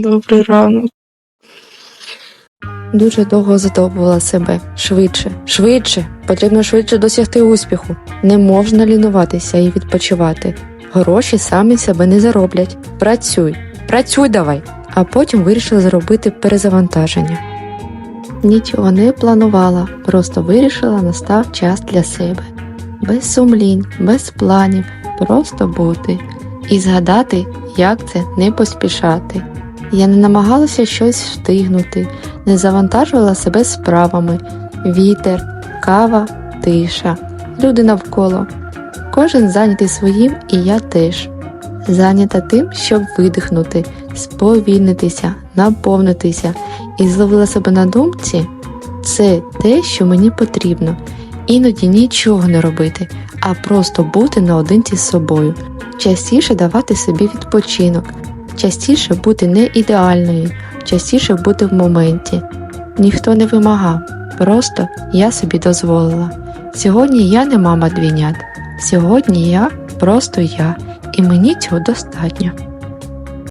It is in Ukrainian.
Добрий ранок. Дуже довго задовбувала себе. Швидше, швидше. Потрібно швидше досягти успіху. Не можна лінуватися і відпочивати. Гроші самі себе не зароблять. Працюй, працюй давай. А потім вирішила зробити перезавантаження. Нічого не планувала, просто вирішила настав час для себе. Без сумлінь, без планів, просто бути і згадати, як це не поспішати. Я не намагалася щось встигнути, не завантажувала себе справами, вітер, кава, тиша, люди навколо. Кожен зайнятий своїм, і я теж. Зайнята тим, щоб видихнути, сповільнитися, наповнитися і зловила себе на думці це те, що мені потрібно. Іноді нічого не робити, а просто бути наодинці з собою, частіше давати собі відпочинок, частіше бути не ідеальною, частіше бути в моменті. Ніхто не вимагав, просто я собі дозволила. Сьогодні я не мама двійнят, сьогодні я просто я, і мені цього достатньо.